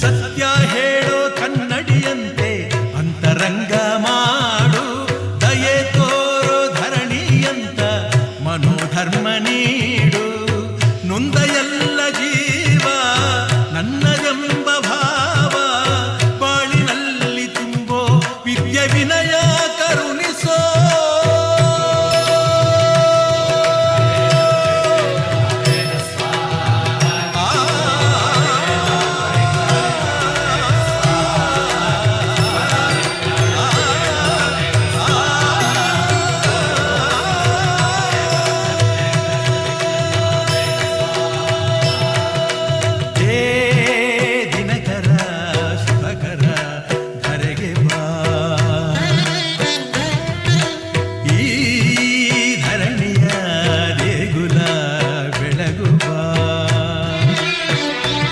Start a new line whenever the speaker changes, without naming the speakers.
ಸತ್ಯ ಹೇಳೋ ಕನ್ನಡಿಯಂತೆ ಅಂತರಂಗ ಮಾಡು, ದಯೆ ತೋರೋ ಧರಣಿಯಂತ ಮನೋಧರ್ಮ ನೀಡು. ನೊಂದ ಎಲ್ಲ ಜೀವ, ನನ್ನದೆಂಬ ಭಾವ, ಬಾಳಿನಲ್ಲಿ ತುಂಬೋ ವಿದ್ಯ ವಿನಯ